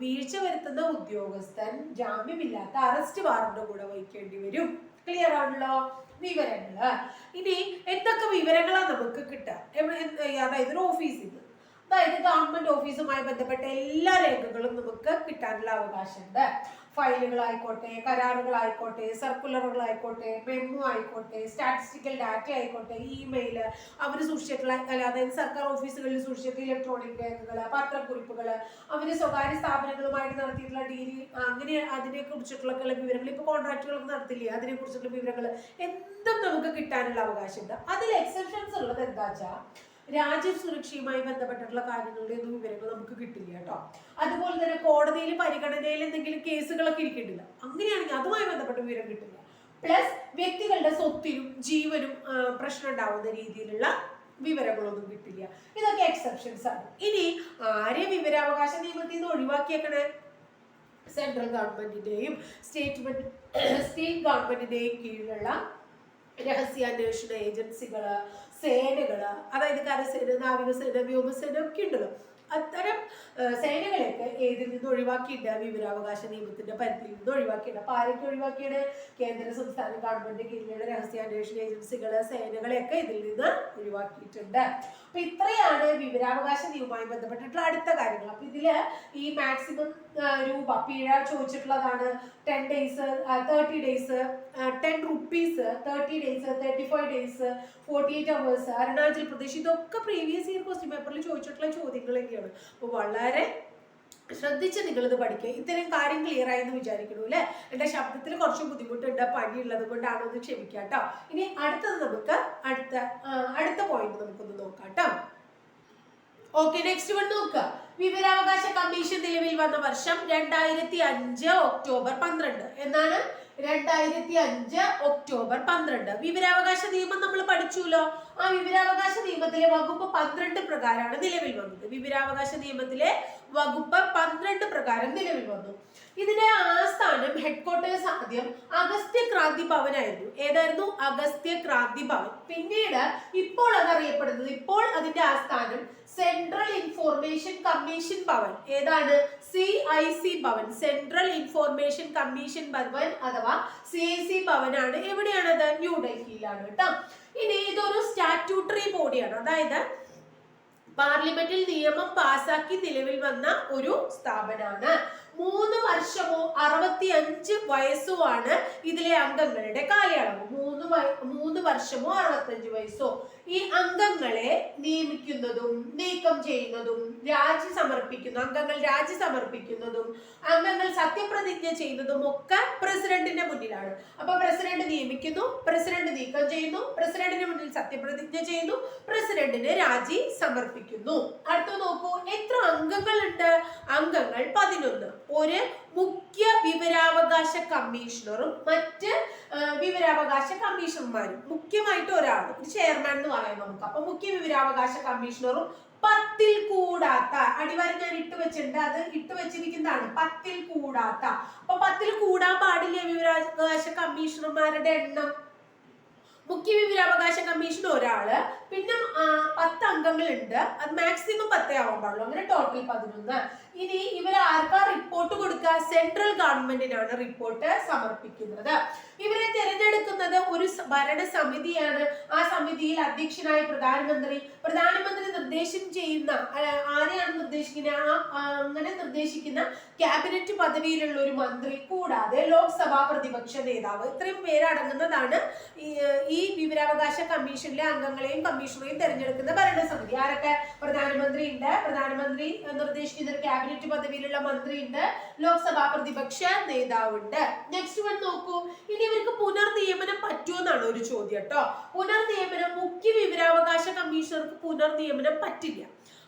വീഴ്ച വരുത്തുന്ന ഉദ്യോഗസ്ഥൻ ജാമ്യമില്ലാത്ത അറസ്റ്റ് വാറന്റ് കൂടെ വഹിക്കേണ്ടി വരും. ക്ലിയർ ആണല്ലോ? വിവരങ്ങൾ ഇനി എന്തൊക്കെ വിവരങ്ങളാണ് നമുക്ക് കിട്ടുക? അതായത് ഒരു ഓഫീസിൽ അതായത് ഗവൺമെന്റ് ഓഫീസുമായി ബന്ധപ്പെട്ട എല്ലാ രേഖകളും നമുക്ക് കിട്ടാനുള്ള അവകാശമുണ്ട്. ഫയലുകളായിക്കോട്ടെ കരാറുകളായിക്കോട്ടെ സർക്കുലറുകളായിക്കോട്ടെ മെമ്മോ ആയിക്കോട്ടെ സ്റ്റാറ്റിസ്റ്റിക്കൽ ഡാറ്റ ആയിക്കോട്ടെ ഇമെയിൽ അവർ സൂക്ഷിച്ചിട്ടുള്ള അതായത് സർക്കാർ ഓഫീസുകളിൽ സൂക്ഷിച്ചിട്ടുള്ള ഇലക്ട്രോണിക് രേഖകൾ പത്രക്കുറിപ്പുകൾ അവർ സ്വകാര്യ സ്ഥാപനങ്ങളുമായിട്ട് നടത്തിയിട്ടുള്ള ഡീലി അങ്ങനെ അതിനെ കുറിച്ചിട്ടുള്ള വിവരങ്ങൾ ഇപ്പോൾ കോൺട്രാക്റ്റുകളൊക്കെ നടത്തില്ലേ? അതിനെ കുറിച്ചിട്ടുള്ള വിവരങ്ങൾ എന്തും നമുക്ക് കിട്ടാനുള്ള അവകാശമുണ്ട്. അതിൽ എക്സെപ്ഷൻസ് ഉള്ളത് എന്താ വെച്ചാൽ രാജ്യസുരക്ഷയുമായി ബന്ധപ്പെട്ടിട്ടുള്ള കാര്യങ്ങളുടെ ഒന്നും വിവരങ്ങൾ നമുക്ക് കിട്ടില്ല കേട്ടോ. അതുപോലെ തന്നെ കോടതിയിൽ പരിഗണനയിൽ എന്തെങ്കിലും കേസുകളൊക്കെ ഇരിക്കേണ്ടില്ല. അങ്ങനെയാണെങ്കിൽ അതുമായി ബന്ധപ്പെട്ട വിവരം കിട്ടില്ല. പ്ലസ് വ്യക്തികളുടെ സ്വത്തിനും ജീവനും പ്രശ്നം ഉണ്ടാവുന്ന രീതിയിലുള്ള വിവരങ്ങളൊന്നും കിട്ടില്ല. ഇതൊക്കെ എക്സെപ്ഷൻസ് ആണ്. ഇനി ആരെ വിവരാവകാശ നിയമത്തിൽ നിന്ന് ഒഴിവാക്കിയേക്കണേ? സെൻട്രൽ ഗവൺമെന്റിന്റെയും സ്റ്റേറ്റ് സ്റ്റേറ്റ് ഗവൺമെന്റിന്റെയും കീഴിലുള്ള രഹസ്യാന്വേഷണ ഏജൻസികൾ സേനകൾ അതായത് കരസേന നാവികസേന വ്യോമസേന ഒക്കെ ഉണ്ടല്ലോ. അത്തരം സേനകളെയൊക്കെ ഏതിൽ നിന്ന് ഒഴിവാക്കിയിട്ട് വിവരാവകാശ നിയമത്തിന്റെ പരിധിയിൽ നിന്ന് ഒഴിവാക്കിയിട്ട് അപ്പൊ ആരൊക്കെ ഒഴിവാക്കിയത് കേന്ദ്ര സംസ്ഥാന ഗവൺമെന്റ് കീഴിലുള്ള രഹസ്യാന്വേഷണ ഏജൻസികൾ സേനകളെയൊക്കെ ഇതിൽ നിന്ന് ഒഴിവാക്കിയിട്ടുണ്ട്. അപ്പൊ ഇത്രയാണ് വിവരാവകാശ നിയമവുമായി ബന്ധപ്പെട്ടിട്ടുള്ള അടുത്ത കാര്യങ്ങൾ. അപ്പൊ ഇതിൽ ഈ മാക്സിമം രൂപ പിഴ ചോദിച്ചിട്ടുള്ളതാണ് ten days thirty days ten rupees thirty days thirty five days forty eight hours Arunachal Pradesh ഇതൊക്കെ പ്രീവിയസ് ഇയർ ക്വസ്റ്റ്യൻ പേപ്പറിൽ ചോദിച്ചിട്ടുള്ള ചോദ്യങ്ങൾ ചോദ്യങ്ങളൊക്കെയാണ്. അപ്പോൾ വളരെ ശ്രദ്ധിച്ച് നിങ്ങളിത് പഠിക്കുക. ഇത്തരം കാര്യം ക്ലിയർ ആയി എന്ന് വിചാരിക്കണു അല്ലേ? എന്റെ ശബ്ദത്തിൽ കുറച്ച് ബുദ്ധിമുട്ടുണ്ട് പണിയുള്ളത് കൊണ്ടാണ് ഒന്ന് ക്ഷമിക്കുക കേട്ടോ. ഇനി അടുത്തത് നമുക്ക് അടുത്ത അടുത്ത പോയിന്റ് നമുക്കൊന്ന് നോക്കാം കേട്ടോ. ഓക്കെ നെക്സ്റ്റ് വൺ നോക്കുക. വിവരാവകാശ കമ്മീഷൻ നിലവിൽ വന്ന വർഷം രണ്ടായിരത്തി അഞ്ച് ഒക്ടോബർ പന്ത്രണ്ട്. എന്നാണ്? രണ്ടായിരത്തി അഞ്ച് ഒക്ടോബർ പന്ത്രണ്ട്. വിവരാവകാശ നിയമം നമ്മൾ പഠിച്ചുല്ലോ ആ വിവരാവകാശ നിയമത്തിലെ വകുപ്പ് പന്ത്രണ്ട് പ്രകാരമാണ് നിലവിൽ വന്നത്. വിവരാവകാശ നിയമത്തിലെ വകുപ്പ് പന്ത്രണ്ട് പ്രകാരം നിലവിൽ വന്നു. ഇതിന്റെ ആസ്ഥാനം ഹെഡ്ക്വാർട്ടേഴ്സ് ആദ്യം അഗസ്ത്യ ക്രാന്തി ഭവൻ ആയിരുന്നു. ഏതായിരുന്നു? അഗസ്ത്യ ക്രാന്തി ഭവൻ. പിന്നീട് ഇപ്പോൾ അതറിയപ്പെടുന്നത് ഇപ്പോൾ അതിന്റെ ആസ്ഥാനം സെൻട്രൽ ഇൻഫോർമേഷൻ കമ്മീഷൻ ഭവൻ. ഏതാണ്? C I C Bhavan. Central information commission Bhavan അഥവാ സി ഐ സി ഭവനാണ്. എവിടെയാണത്? ന്യൂഡൽഹിയിലാണ് കേട്ടോ. ഇനി ഇതൊരു സ്റ്റാറ്റ്യൂട്ടറി ബോഡിയാണ് അതായത് പാർലമെന്റിൽ നിയമം പാസാക്കി നിലവിൽ വന്ന ഒരു സ്ഥാപനമാണ് മൂന്ന് വർഷമോ അറുപത്തി അഞ്ച് വയസ്സോ ആണ് ഇതിലെ അംഗങ്ങളുടെ കാലയളവ്. മൂന്ന് മൂന്ന് വർഷമോ അറുപത്തഞ്ച് വയസ്സോ. ഈ അംഗങ്ങളെ നിയമിക്കുന്നതും നീക്കം ചെയ്യുന്നതും രാജി സമർപ്പിക്കുന്ന അംഗങ്ങൾ രാജി സമർപ്പിക്കുന്നതും അംഗങ്ങൾ സത്യപ്രതിജ്ഞ ചെയ്യുന്നതും ഒക്കെ പ്രസിഡന്റിന്റെ മുന്നിലാണ്. അപ്പൊ പ്രസിഡന്റ് നിയമിക്കുന്നു പ്രസിഡന്റ് നീക്കം ചെയ്യുന്നു പ്രസിഡന്റിന്റെ മുന്നിൽ സത്യപ്രതിജ്ഞ ചെയ്യുന്നു പ്രസിഡന്റിന് രാജി സമർപ്പിക്കുന്നു. അടുത്ത നോക്കൂ എത്ര അംഗങ്ങൾ ഉണ്ട് അംഗങ്ങൾ പതിനൊന്ന്. ഒരു മുഖ്യ വിവരാവകാശ കമ്മീഷണറും മറ്റ് വിവരാവകാശ കമ്മീഷണർമാരും മുഖ്യമായിട്ട് ഒരാൾ ഒരു ചെയർമാൻ എന്ന് പറയാം നമുക്ക് അപ്പൊ മുഖ്യ വിവരാവകാശ കമ്മീഷണറും പത്തിൽ കൂടാത്ത അടിവാരം ഞാൻ ഇട്ട് വെച്ചിട്ടുണ്ട് അത് ഇട്ട് വെച്ചിരിക്കുന്നതാണ്. പത്തിൽ കൂടാത്ത. അപ്പൊ പത്തിൽ കൂടാൻ പാടില്ല വിവരാവകാശ കമ്മീഷണർമാരുടെ എണ്ണം? മുഖ്യ വിവരാവകാശ കമ്മീഷൻ ഒരാൾ പിന്നെ പത്ത് അംഗങ്ങളുണ്ട്. അത് മാക്സിമം പത്തേ ആവാൻ പാടുള്ളൂ. അങ്ങനെ ടോട്ടൽ പതിനൊന്ന്. ഇനി ഇവർ ആർക്കാ റിപ്പോർട്ട് കൊടുക്കുക സെൻട്രൽ ഗവൺമെന്റിനാണ് റിപ്പോർട്ട് സമർപ്പിക്കുന്നത്. ഇവരെ തിരഞ്ഞെടുക്കുന്നത് ഒരു ഭരണ സമിതിയാണ്. ആ സമിതിയിൽ അധ്യക്ഷനായ പ്രധാനമന്ത്രി. പ്രധാനമന്ത്രി നിർദ്ദേശം ചെയ്യുന്ന ആരെയാണ് നിർദ്ദേശിക്കുന്നത് ആ അങ്ങനെ നിർദ്ദേശിക്കുന്ന ക്യാബിനറ്റ് പദവിയിലുള്ള ഒരു മന്ത്രി. കൂടാതെ ലോക്സഭാ പ്രതിപക്ഷ നേതാവ്. ഇത്രയും പേരടങ്ങുന്നതാണ് ഈ വിവരാവകാശ കമ്മീഷനിലെ അംഗങ്ങളെയും കമ്മീഷണറെയും തെരഞ്ഞെടുക്കുന്ന ഭരണസമിതി. ആരൊക്കെ? പ്രധാനമന്ത്രി ഉണ്ട്. പ്രധാനമന്ത്രി നിർദ്ദേശിക്കുന്ന ഒരു ക്യാബിനറ്റ് പദവിയിലുള്ള മന്ത്രി ഉണ്ട്. ലോക്സഭാ പ്രതിപക്ഷ നേതാവുണ്ട് നെക്സ്റ്റ് വൺ നോക്കൂ. ഇനി ഇവർക്ക് പുനർനിയമനം പറ്റുമെന്നാണ് ഒരു ചോദ്യം കേട്ടോ. പുനർനിയമനം മുഖ്യ വിവരാവകാശ കമ്മീഷണർക്ക് പുനർനിയമനം പറ്റില്ല.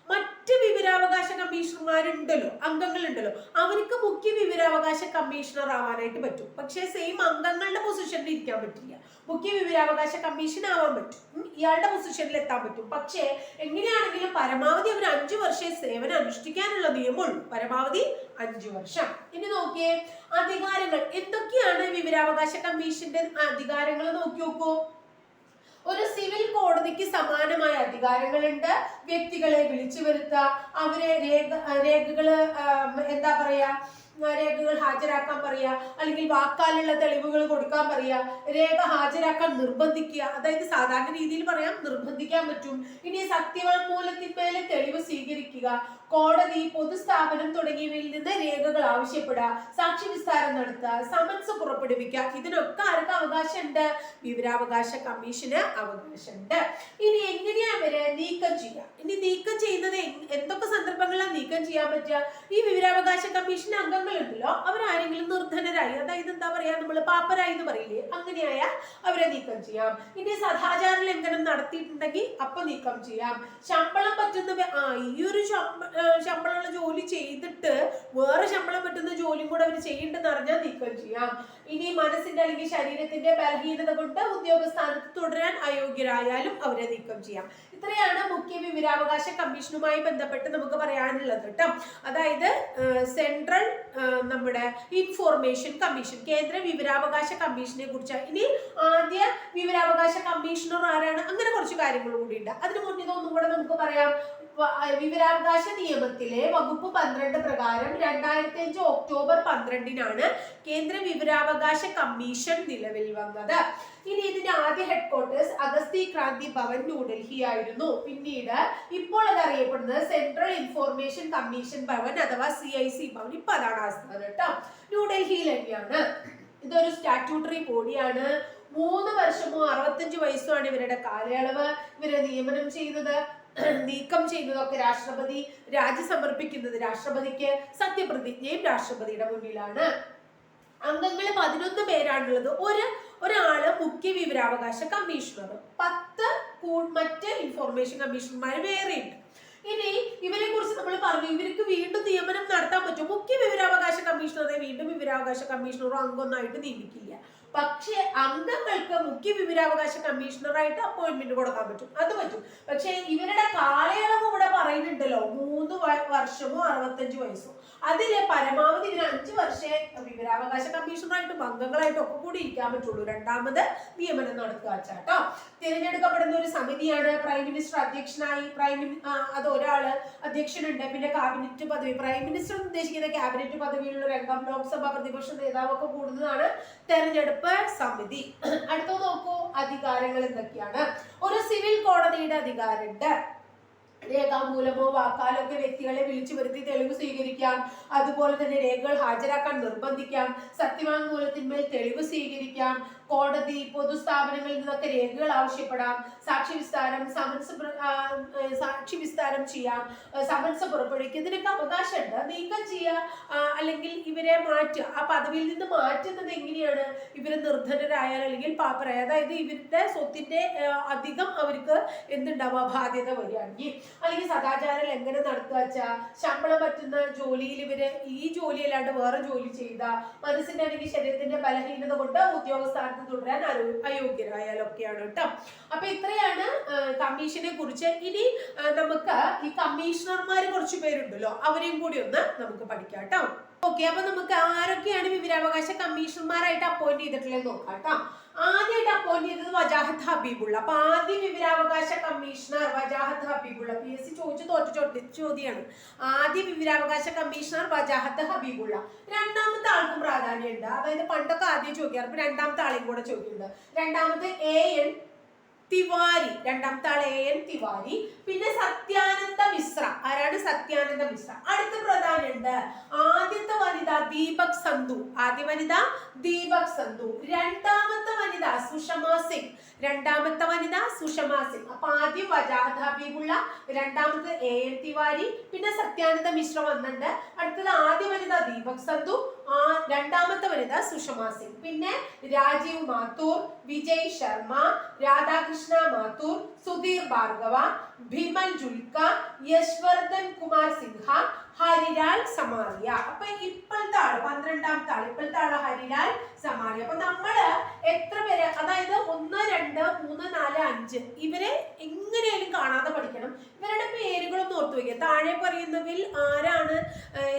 മറ്റ് വിവരാവകാശ കമ്മീഷണർമാരുണ്ടല്ലോ അംഗങ്ങളുണ്ടല്ലോ അവർക്ക് മുഖ്യ വിവരാവകാശ കമ്മീഷണർ ആവാനായിട്ട് പറ്റും. പക്ഷേ സെയിം അംഗങ്ങളുടെ പൊസിഷനിൽ ഇരിക്കാൻ പറ്റില്ല. മുഖ്യ വിവരാവകാശ കമ്മീഷൻ ആവാൻ പറ്റും. ഇയാളുടെ പൊസിഷനിൽ എത്താൻ പറ്റും. പക്ഷേ എങ്ങനെയാണെങ്കിലും പരമാവധി അവർ അഞ്ചു വർഷം സേവനം അനുഷ്ഠിക്കാനുള്ള നിയമമുള്ളൂ. പരമാവധി അഞ്ചു വർഷം. ഇനി നോക്കിയേ അധികാരങ്ങൾ. എന്തൊക്കെയാണ് വിവരാവകാശ കമ്മീഷന്റെ അധികാരങ്ങൾ? നോക്കി നോക്കൂ. ഒരു സിവിൽ കോടതിക്ക് സമാനമായ അധികാരങ്ങളുണ്ട്. വ്യക്തികളെ വിളിച്ചു വരുത്തുക അവരെ രേഖ രേഖകൾ എന്താ പറയാ രേഖകൾ ഹാജരാക്കാൻ പറയുക അല്ലെങ്കിൽ വാക്കാലുള്ള തെളിവുകൾ കൊടുക്കാൻ പറയുക രേഖ ഹാജരാക്കാൻ നിർബന്ധിക്കുക. അതായത് സാധാരണ രീതിയിൽ പറയാം നിർബന്ധിക്കാൻ പറ്റും. ഇനി സത്യവാങ്മൂലത്തിന്മേലെ തെളിവ് സ്വീകരിക്കുക. കോടതി പൊതുസ്ഥാപനം തുടങ്ങിയവയിൽ നിന്ന് രേഖകൾ ആവശ്യപ്പെടുക സാക്ഷി വിസ്താരം നടത്തുക സമൻസ് പുറപ്പെടുവിക്കുക. ഇതിനൊക്കെ ആർക്ക് അവകാശമുണ്ട്? വിവരാവകാശ കമ്മീഷന് അവകാശമുണ്ട്. ഇനി എങ്ങനെയാ അവർ നീക്കം ചെയ്യുക? ഇനി നീക്കം ചെയ്യുന്നത് എന്തൊക്കെ സന്ദർഭങ്ങളിലാണ് നീക്കം ചെയ്യാൻ പറ്റുക? ഈ വിവരാവകാശ കമ്മീഷൻ അംഗങ്ങളുണ്ടല്ലോ. അവരാരെങ്കിലും നിർധനരായി അതായത് എന്താ പറയാ നമ്മൾ പാപ്പരായി എന്ന് പറയില്ലേ? അങ്ങനെയായ അവരെ നീക്കം ചെയ്യാം. ഇനി സദാചാര ലംഘനം നടത്തിയിട്ടുണ്ടെങ്കിൽ അപ്പൊ നീക്കം ചെയ്യാം. ശമ്പളം പറ്റുന്ന ആ ഈ ഒരു ശമ്പ- ആ, ശമ്പളമുള്ള ജോലി ചെയ്തിട്ട് വേറെ ശമ്പളം പറ്റുന്ന ജോലിയും കൂടെ അവർ ചെയ്യേണ്ടെന്ന് അറിഞ്ഞാൽ നീക്കം ചെയ്യാം. ഇനി മനസ്സിന്റെ അല്ലെങ്കിൽ ശരീരത്തിന്റെ ബലഹീനത കൊണ്ട് ഉദ്യോഗസ്ഥാനത്ത് തുടരാൻ അയോഗ്യരായാലും അവരെ നീക്കം ചെയ്യാം. ഇത്രയാണ് മുഖ്യ വിവരാവകാശ കമ്മീഷനുമായി ബന്ധപ്പെട്ട് നമുക്ക് പറയാനുള്ളത് കേട്ടോ. അതായത് സെൻട്രൽ നമ്മുടെ ഇൻഫോർമേഷൻ കമ്മീഷൻ കേന്ദ്ര വിവരാവകാശ കമ്മീഷനെ കുറിച്ച്. ഇനി ആദ്യ വിവരാവകാശ കമ്മീഷണർ ആരാണ്? അങ്ങനെ കുറച്ച് കാര്യങ്ങൾ കൂടി ഉണ്ട്. അതിന് മുന്നേ ഇതൊന്നും കൂടെ നമുക്ക് പറയാം. വിവരാവകാശ നിയമത്തിലെ വകുപ്പ് പന്ത്രണ്ട് പ്രകാരം രണ്ടായിരത്തി അഞ്ച് ഒക്ടോബർ പന്ത്രണ്ടിനാണ് കേന്ദ്ര വിവരാവകാശ കമ്മീഷൻ നിലവിൽ വന്നത്. ഇനി ഇതിന്റെ ആദ്യ ഹെഡ്ക്വാർട്ടേഴ്സ് അഗസ്തി ക്രാന്തി ഭവൻ ന്യൂഡൽഹി ആയിരുന്നു. പിന്നീട് ഇപ്പോൾ അത് അറിയപ്പെടുന്നത് സെൻട്രൽ ഇൻഫോർമേഷൻ കമ്മീഷൻ ഭവൻ അഥവാ സി ഐ സി ഭവൻ. ഇപ്പൊ അതാണ് ആസ്ഥാനം കേട്ടോ. ന്യൂഡൽഹിയിൽ തന്നെയാണ്. ഇതൊരു സ്റ്റാറ്റ്യൂട്ടറി ബോഡിയാണ് മൂന്ന് വർഷമോ അറുപത്തഞ്ച് ആണ് ഇവരുടെ കാലയളവ്. ഇവരെ നിയമനം ചെയ്യുന്നത് നീക്കം ചെയ്യുന്നതൊക്കെ രാഷ്ട്രപതി രാജി സമർപ്പിക്കുന്നത് രാഷ്ട്രപതിക്ക് സത്യപ്രതിജ്ഞയും രാഷ്ട്രപതിയുടെ മുന്നിലാണ്. അംഗങ്ങൾ പതിനൊന്ന് പേരാണുള്ളത്. ഒരു ഒരാൾ മുഖ്യ വിവരാവകാശ കമ്മീഷണർ. പത്ത് മറ്റ് ഇൻഫോർമേഷൻ കമ്മീഷണർമാർ വേറെയുണ്ട്. ഇനി ഇവരെ കുറിച്ച് നമ്മൾ പറഞ്ഞു ഇവർക്ക് വീണ്ടും നിയമനം നടത്താൻ പറ്റും മുഖ്യ വിവരാവകാശ കമ്മീഷണറെ വീണ്ടും വിവരാവകാശ കമ്മീഷണറോ അംഗമൊന്നായിട്ട് നിയമിക്കില്ല. പക്ഷേ അംഗങ്ങൾക്ക് മുഖ്യ വിവരാവകാശ കമ്മീഷണറായിട്ട് അപ്പോയിന്റ്മെന്റ് കൊടുക്കാൻ പറ്റും. അത് പറ്റും. പക്ഷേ ഇവരുടെ കാലയളവ് ഇവിടെ പറയുന്നുണ്ടല്ലോ. മൂന്ന് വർഷമോ അറുപത്തഞ്ച് വയസ്സോ. അതിൽ പരമാവധി ഇതിന് അഞ്ച് വർഷേ വിവരാവകാശ കമ്മീഷണറായിട്ടും അംഗങ്ങളായിട്ടും ഒക്കെ കൂടി ഇരിക്കാൻ പറ്റുള്ളൂ. രണ്ടാമത് നിയമനം നടത്തുക കേട്ടോ തിരഞ്ഞെടുക്കപ്പെടുന്ന ഒരു സമിതിയാണ് പ്രൈം മിനിസ്റ്റർ അധ്യക്ഷനായി. പ്രൈം അത് ഒരാൾ അധ്യക്ഷനുണ്ട്. പിന്നെ കാബിനറ്റ് പദവി. പ്രൈം മിനിസ്റ്റർ ഉദ്ദേശിക്കുന്ന ക്യാബിനറ്റ് പദവിയിലുള്ള രംഗം ലോക്സഭാ പ്രതിപക്ഷ നേതാവൊക്കെ കൂടുന്നതാണ് തെരഞ്ഞെടുപ്പ് സമിതി. അടുത്ത നോക്കൂ അധികാരങ്ങൾ എന്തൊക്കെയാണ്? ഒരു സിവിൽ കോടതിയുടെ അധികാരമുണ്ട്. രേഖാമൂലമോ വാക്കാലോ ഒക്കെ വ്യക്തികളെ വിളിച്ചു വരുത്തി തെളിവ് സ്വീകരിക്കാം. അതുപോലെ തന്നെ രേഖകൾ ഹാജരാക്കാൻ നിർബന്ധിക്കാം. സത്യവാങ്മൂലത്തിന്മേൽ തെളിവ് സ്വീകരിക്കാം. കോടതി പൊതുസ്ഥാപനങ്ങളിൽ നിന്നൊക്കെ രേഖകൾ ആവശ്യപ്പെടാം. സാക്ഷി വിസ്താരം സമൻസ് സാക്ഷി വിസ്താരം ചെയ്യാം. സമൻസ് പുറപ്പെടുവിക്കുക. ഇതിനൊക്കെ അവകാശമുണ്ട്. നീക്കം ചെയ്യുക അല്ലെങ്കിൽ ഇവരെ മാറ്റുക. ആ പദവിയിൽ നിന്ന് മാറ്റുന്നത് എങ്ങനെയാണ്? ഇവർ നിർധനരായാൽ അല്ലെങ്കിൽ പാപ്പരായ അതായത് ഇവരുടെ സ്വത്തിന്റെ അധികം അവർക്ക് എന്തുണ്ടാവുക ബാധ്യത വരികയാണെങ്കിൽ. അല്ലെങ്കിൽ സദാചാര ലംഘനം നടത്തുക വെച്ചാൽ ശമ്പളം പറ്റുന്ന ജോലിയിൽ ഇവർ ഈ ജോലിയല്ലാണ്ട് വേറെ ജോലി ചെയ്ത മനസ്സിന്റെ അല്ലെങ്കിൽ ശരീരത്തിന്റെ ബലഹീനത കൊണ്ട് ഉദ്യോഗസ്ഥാനത്ത് തുടരാൻ അരോ- അയോഗ്യരായാലൊക്കെയാണ് കേട്ടോ അപ്പൊ ഇത്രയാണ് കമ്മീഷനെ കുറിച്ച്. ഇനി നമുക്ക് ഈ കമ്മീഷണർമാര് കുറച്ച് പേരുണ്ടല്ലോ അവരെയും കൂടി ഒന്ന് നമുക്ക് പഠിക്കാം കേട്ടോ ഓക്കെ അപ്പൊ നമുക്ക് ആരൊക്കെയാണ് വിവരാവകാശ കമ്മീഷണർമാരായിട്ട് അപ്പോയിന്റ് ചെയ്തിട്ടുള്ളത് നോക്കാം കേട്ടോ ആദ്യമായിട്ട് അപ്പോയിന്റ് ചെയ്തത് വജാഹത്ത് ഹബീബുള്ള. അപ്പൊ ആദ്യ വിവരാവകാശ commissioner Wajahat Habibullah. P S C ചോദിച്ചു തോറ്റ ചോദ്യ ചോദ്യമാണ്. ആദ്യ വിവരാവകാശ കമ്മീഷണർ വജാഹത്ത് ഹബീബുള്ള. രണ്ടാമത്തെ ആൾക്കും പ്രാധാന്യമുണ്ട്. അതായത് പണ്ടൊക്കെ ആദ്യം ചോദിക്കാറ്. ഇപ്പൊ രണ്ടാമത്തെ ആളെയും കൂടെ ചോദിക്കുന്നുണ്ട് രണ്ടാമത്തെ എ എൻ തിവാരി. രണ്ടാമത്തെ ആൾ എ എൻ തിവാരി. പിന്നെ സത്യാനന്ദ മിശ്ര. ആരാണ് സത്യാനന്ദ മിശ്ര? അടുത്ത പ്രധാനമുണ്ട് വനിത ദീപക് സന്ധു. ആദ്യ വനിത ദീപക് സന്ധു. രണ്ടാമത്തെ വനിത സുഷമ സിംഗ്. രണ്ടാമത്തെ വനിത സുഷമ സിംഗ്. അപ്പൊ ആദ്യം വജാഹത്ത് ഹബീബുള്ള രണ്ടാമത് എ എൻ തിവാരി പിന്നെ സത്യാനന്ദ മിശ്ര വന്നിട്ടുണ്ട്. അടുത്തത് ആദ്യ വനിത ദീപക് സന്ധു ആ രണ്ടാമത്തെ വനിത സുഷമ സിംഗ്. പിന്നെ രാജീവ് മാത്തൂർ വിജയ് ശർമ്മ രാധാകൃഷ്ണ മാത്തൂർ സുധീർ ഭാർഗവ ഭിമൽ ജുൽക്ക യശ്വർദ്ധൻ കുമാർ സിൻഹ ഹരിലാൽ സമാരിയ അപ്പൊ ഇപ്പോഴത്തെ ആൾ പന്ത്രണ്ടാമത്തെ ആൾ ഇപ്പോഴത്തെ ആൾ ഹരിലാൽ സമാരിയ അപ്പൊ നമ്മൾ എത്ര പേര് അതായത് ഒന്ന് രണ്ട് മൂന്ന് നാല് അഞ്ച് ഇവരെ എങ്ങനെയായാലും കാണാതെ പഠിക്കണം. ഇവരുടെ പേരുകളൊന്നും ഓർത്തു വയ്ക്കുക താഴെ പറയുന്നതിൽ ആരാണ്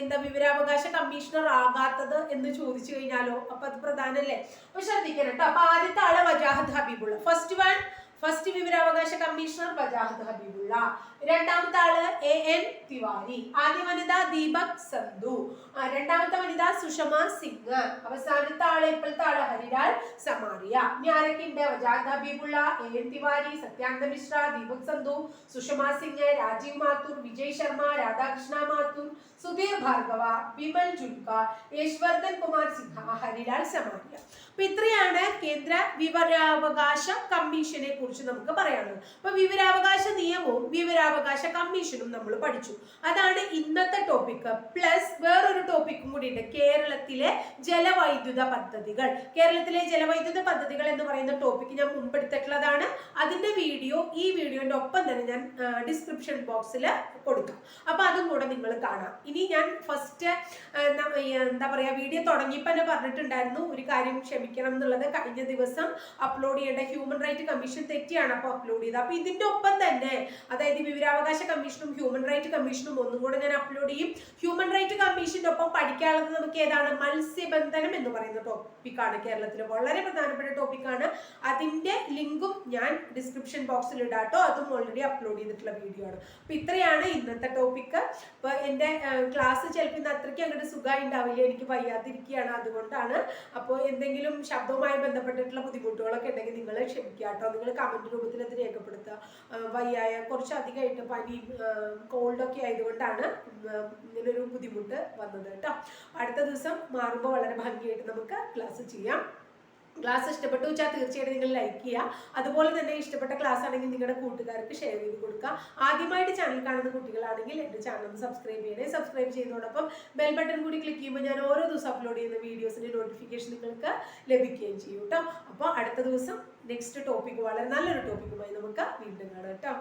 എന്താ വിവരാവകാശ കമ്മീഷണർ ആകാത്തത് എന്ന് ചോദിച്ചു കഴിഞ്ഞാലോ? അപ്പൊ അത് പ്രധാനല്ലേ? അപ്പൊ ശ്രദ്ധിക്കണം കേട്ടോ അപ്പൊ ആദ്യത്തെ ആൾ Wajahat Habibullah. First one first വിവരാവകാശ കമ്മീഷണർ വജാഹത്ത് ഹബീബുള്ള. രണ്ടാമത്തെ ആൾ എ എൻ തിവാരി. ആദ്യ വനിത ദീപക് സന്ധു. രണ്ടാമത്തെ വനിത സുഷമ സിംഗ്. അവസാനത്തെ ആൾ ഇപ്പോഴത്തെ ആൾ ഹരിലാൽ സമാറിയ ഇനി ആരൊക്കെ വജാഹത്ത് ഹബീബുള്ള എ എൻ തിവാരി സത്യാനന്ദ മിശ്ര ദീപക് സന്ധു സുഷമ സിംഗ് രാജീവ് മാത്തൂർ വിജയ് ശർമ്മ രാധാകൃഷ്ണ മാത്തൂർ സുധീർ ഭാർഗവ വിമൽ ജുൽക്ക യശ്വർദ്ധൻ കുമാർ സിൻഹ ഹരിലാൽ സമാരിയ. അപ്പൊ ഇത്രയാണ് കേന്ദ്ര വിവരാവകാശ കമ്മീഷനെ കുറിച്ച് നമുക്ക് പറയാനുള്ളത്. അപ്പൊ വിവരാവകാശ നിയമവും വിവരാവകാശ കമ്മീഷനും നമ്മൾ പഠിച്ചു. അതാണ് ഇന്നത്തെ ടോപ്പിക് പ്ലസ് വേറൊരു ടോപ്പിക്കും കൂടി ഉണ്ട് കേരളത്തിലെ ജലവൈദ്യുത പദ്ധതികൾ. കേരളത്തിലെ ജലവൈദ്യുത പദ്ധതികൾ എന്ന് പറയുന്ന ടോപ്പിക് ഞാൻ മുമ്പെടുത്തിട്ടുള്ളതാണ് അതിന്റെ വീഡിയോ ഈ വീഡിയോന്റെ ഒപ്പം തന്നെ ഞാൻ ഡിസ്ക്രിപ്ഷൻ ബോക്സിൽ കൊടുക്കാം. അപ്പൊ അതും കൂടെ നിങ്ങൾ കാണാം. ഇനി ഞാൻ ഫസ്റ്റ് എന്താ പറയാ വീഡിയോ തുടങ്ങിയപ്പോൾ തന്നെ പറഞ്ഞിട്ടുണ്ടായിരുന്നു. ഒരു കാര്യം ക്ഷമിക്കണം എന്നുള്ളത് കഴിഞ്ഞ ദിവസം അപ്ലോഡ് ചെയ്യേണ്ട ഹ്യൂമൻ റൈറ്റ് കമ്മീഷൻ തെറ്റിയാണ് അപ്പോൾ അപ്ലോഡ് ചെയ്തത്. അപ്പോൾ ഇതിന്റെ ഒപ്പം തന്നെ അതായത് വിവരാവകാശ കമ്മീഷനും ഹ്യൂമൻ റൈറ്റ് കമ്മീഷനും ഒന്നും കൂടെ ഞാൻ അപ്ലോഡ് ചെയ്യും. ഹ്യൂമൻ റൈറ്റ് കമ്മീഷന്റെ ഒപ്പം പഠിക്കാനുള്ളത് നമുക്ക് ഏതാണ്? മത്സ്യബന്ധനം എന്ന് പറയുന്ന ടോപ്പിക്കാണ് കേരളത്തിൽ വളരെ പ്രധാനപ്പെട്ട ടോപ്പിക്കാണ് അതിന്റെ ലിങ്കും ഞാൻ ഡിസ്ക്രിപ്ഷൻ ബോക്സിൽ ഇടാട്ടോ. അതും ഓൾറെഡി അപ്ലോഡ് ചെയ്തിട്ടുള്ള വീഡിയോ ആണ്. അപ്പോൾ ഇത്രയാണ് ഇന്നത്തെ ടോപ്പിക്ക് അപ്പോൾ എന്റെ ക്ലാസ് ചിലപ്പോൾ ഇന്ന് അത്രയ്ക്ക് അങ്ങോട്ട് സുഖമായി ഉണ്ടാവില്ല എനിക്ക് വയ്യാതിരിക്കുകയാണ് അതുകൊണ്ടാണ്. അപ്പോൾ എന്തെങ്കിലും ശബ്ദവുമായി ബന്ധപ്പെട്ടിട്ടുള്ള ബുദ്ധിമുട്ടുകളൊക്കെ ഉണ്ടെങ്കിൽ നിങ്ങൾ ക്ഷമിക്കുക കേട്ടോ. നിങ്ങൾ കമന്റ് രൂപത്തിൽ അത് രേഖപ്പെടുത്തുക. വയ്യായ കുറച്ചധികമായിട്ട് പനി കോൾഡൊക്കെ ആയതുകൊണ്ടാണ് ഇങ്ങനൊരു ബുദ്ധിമുട്ട് വന്നത് കേട്ടോ. അടുത്ത ദിവസം മാറുമ്പോൾ വളരെ ഭംഗിയായിട്ട് നമുക്ക് ക്ലാസ് ചെയ്യാം. ക്ലാസ് ഇഷ്ടപ്പെട്ടു വെച്ചാൽ തീർച്ചയായിട്ടും നിങ്ങൾ ലൈക്ക് ചെയ്യുക അതുപോലെ തന്നെ ഇഷ്ടപ്പെട്ട ക്ലാസ് ആണെങ്കിൽ നിങ്ങളുടെ കൂട്ടുകാർക്ക് ഷെയർ ചെയ്ത് കൊടുക്കുക ആദ്യമായിട്ട് ചാനൽ കാണുന്ന കുട്ടികളാണെങ്കിൽ എന്റെ ചാനൽ ഒന്ന് സബ്സ്ക്രൈബ് ചെയ്യണേ. സബ്സ്ക്രൈബ് ചെയ്യുന്നതോടൊപ്പം ബെൽ ബട്ടൺ കൂടി ക്ലിക്ക് ചെയ്യുമ്പോൾ ഞാൻ ഓരോ ദിവസം അപ്ലോഡ് ചെയ്യുന്ന വീഡിയോസിന്റെ നോട്ടിഫിക്കേഷൻ നിങ്ങൾക്ക് ലഭിക്കുകയും ചെയ്യും കേട്ടോ അപ്പോൾ അടുത്ത ദിവസം നെക്സ്റ്റ് ടോപ്പിക്ക് വളരെ നല്ലൊരു ടോപ്പിക്കുമായി നമുക്ക് വീണ്ടും കാണാം കേട്ടോ